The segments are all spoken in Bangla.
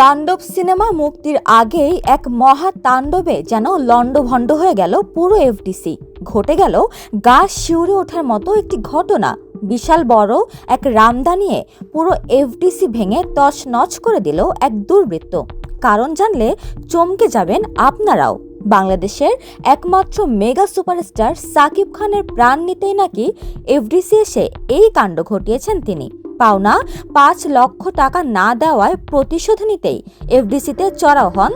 তাণ্ডব সিনেমা মুক্তির আগেই এক মহা তাণ্ডবে যেন লণ্ডভণ্ড হয়ে গেল পুরো এফডিসি। ঘটে গেল গা শিউরে ওঠার মতো একটি ঘটনা। বিশাল বড় এক রামদা নিয়ে পুরো এফডিসি ভেঙে তছনছ করে দিল এক দুর্বৃত্ত। কারণ জানলে চমকে যাবেন আপনারাও। বাংলাদেশের একমাত্র মেগা সুপারস্টার সাকিব খানের প্রাণ নিতেই নাকি এফডিসি এসে এই কাণ্ড ঘটিয়েছেন তিনি। পাওনা পাঁচ লক্ষ টাকা না দেওয়ায় প্রতিশোধ নিতেই এফডিসিতে চড়াও হন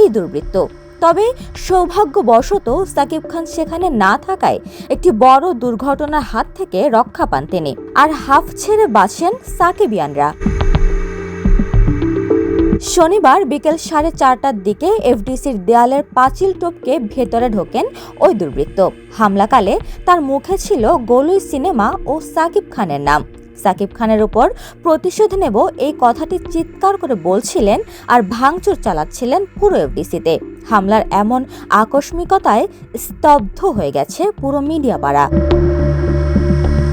এই দুর্বৃত্ত। তবে সৌভাগ্যবশত সাকিব খান সেখানে না থাকায় একটি বড় দুর্ঘটনার হাত থেকে রক্ষা পান তিনি আর হাফ ছেড়ে বাঁচেন সাকিবিয়ানরা। শনিবার বিকেল সাড়ে চারটার দিকে এফডিসির দেয়ালের পাঁচিল টপকে ভেতরে ঢোকেন ওই দুর্বৃত্ত। হামলাকালে তার মুখে ছিল গোলুই সিনেমা ও সাকিব খানের নাম। সাকিব খানের উপর প্রতিশোধ নেব এই কথাটি চিৎকার করে বলছিলেন আর ভাঙচুর চালাচ্ছিলেন পুরো এফডিসিতে। হামলার এমন আকস্মিকতায় স্তব্ধ হয়ে গেছে পুরো মিডিয়া পাড়া।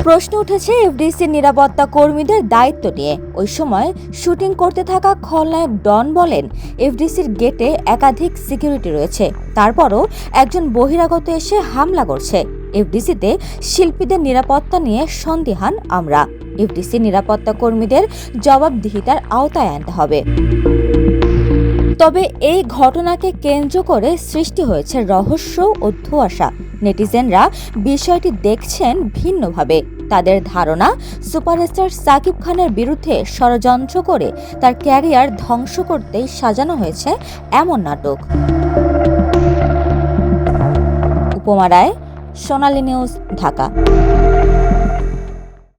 প্রশ্ন উঠেছে এফডিসির নিরাপত্তা কর্মীদের দায়িত্ব নিয়ে। ওই সময় শুটিং করতে থাকা খলনায়ক ডন বলেন, এফডিসির গেটে একাধিক সিকিউরিটি রয়েছে। তারপরও একজন বহিরাগত এসে হামলা করছে। এফডিসিতে শিল্পীদের নিরাপত্তা নিয়ে সন্দিহান আমরা। এফডিসি নিরাপত্তা কর্মীদের জবাবদিহিতার আওতায় আনতে হবে। তবে এই ঘটনাকে কেন্দ্র করে সৃষ্টি হয়েছে রহস্য ও ধোঁয়াশা। নেটিজেনরা বিষয়টি দেখছেন ভিন্নভাবে। তাদের ধারণা, সুপারস্টার সাকিব খানের বিরুদ্ধে ষড়যন্ত্র করে তার ক্যারিয়ার ধ্বংস করতেই সাজানো হয়েছে এমন নাটক। উপমা রায়, সোনালী নিউজ, ঢাকা।